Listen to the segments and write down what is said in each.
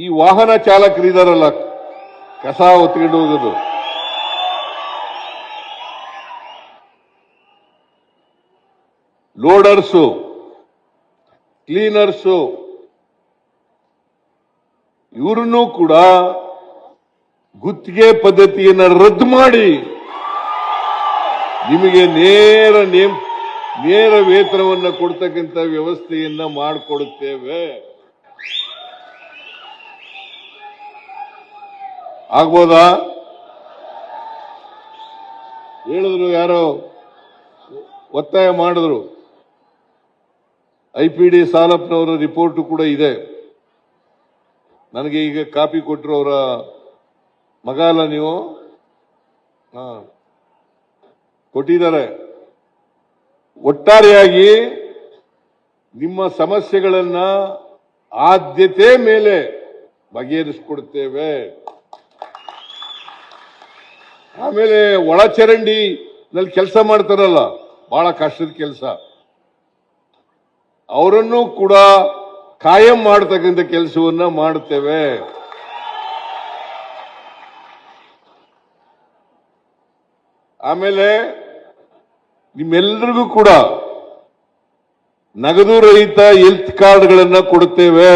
ಈ ವಾಹನ ಚಾಲಕರಿದಾರಲ್ಲ ಕಸ ಹೊತ್ಕೊಂಡು ಹೋಗೋದು. ಲೋಡರ್ಸು, ಕ್ಲೀನರ್ಸು, ಇವ್ರನ್ನೂ ಕೂಡ ಗುತ್ತಿಗೆ ಪದ್ಧತಿಯನ್ನು ರದ್ದು ಮಾಡಿ ನಿಮಗೆ ನೇರ ನೇಮ್, ನೇರ ವೇತನವನ್ನು ಕೊಡ್ತಕ್ಕಂಥ ವ್ಯವಸ್ಥೆಯನ್ನ ಮಾಡಿಕೊಡುತ್ತೇವೆ. ಆಗ್ಬೋದಾ? ಹೇಳಿದ್ರು ಯಾರೋ, ಒತ್ತಾಯ ಮಾಡಿದ್ರು. ಐ ಪಿ ಡಿ ಸಾಲಪ್ಪನವರ ರಿಪೋರ್ಟ್ ಕೂಡ ಇದೆ. ನನಗೆ ಈಗ ಕಾಪಿ ಕೊಟ್ಟರು ಅವರ ಮಗ ನೀವು. ಕೊಟ್ಟಿದ್ದಾರೆ. ಒಟ್ಟಾರೆಯಾಗಿ ನಿಮ್ಮ ಸಮಸ್ಯೆಗಳನ್ನ ಆದ್ಯತೆ ಮೇಲೆ ಬಗೆಹರಿಸಿಕೊಡ್ತೇವೆ. ಆಮೇಲೆ ಒಳಚರಂಡಿ ನಲ್ಲಿ ಕೆಲಸ ಮಾಡ್ತಾರಲ್ಲ ಬಹಳ ಕಷ್ಟದ ಕೆಲಸ. ಅವರನ್ನು ಕೂಡ ಕಾಯಂ ಮಾಡತಕ್ಕಂಥ ಕೆಲಸವನ್ನ ಮಾಡುತ್ತೇವೆ. ಆಮೇಲೆ ನಿಮ್ಮೆಲ್ಲರಿಗೂ ಕೂಡ ನಗದು ರಹಿತ ಹೆಲ್ತ್ ಕಾರ್ಡ್ಗಳನ್ನ ಕೊಡುತ್ತೇವೆ.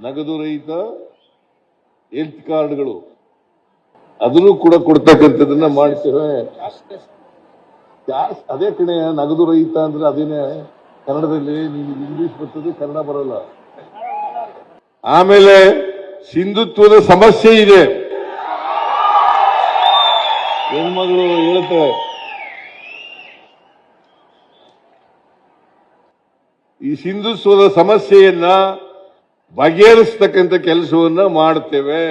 ನಗದು ರಹಿತ ಹೆಲ್ತ್ ಕಾರ್ಡ್ಗಳು ಅದನ್ನು ಕೂಡ ಕೊಡ್ತಕ್ಕಂಥದ್ದನ್ನ ಮಾಡ್ತೇವೆ. ಅದೇ ಕಣೆ, ನಗದು ರಹಿತ ಅಂದ್ರೆ ಅದೇನೇ, ಕನ್ನಡದಲ್ಲಿ ನಿಮ್ಗೆ ಇಂಗ್ಲಿಷ್ ಬರ್ತದೆ, ಕನ್ನಡ ಬರಲ್ಲ. ಆಮೇಲೆ ಸಿಂಧುತ್ವದ ಸಮಸ್ಯೆ ಇದೆ. ಹೆಣ್ಮಗಳು ಹೇಳ್ತಾರೆ ಈ ಸಿಂಧುತ್ವದ ಸಮಸ್ಯೆಯನ್ನ ಬಗೆಹರಿಸ್ತಕ್ಕಂಥ ಕೆಲಸವನ್ನ ಮಾಡುತ್ತೇವೆ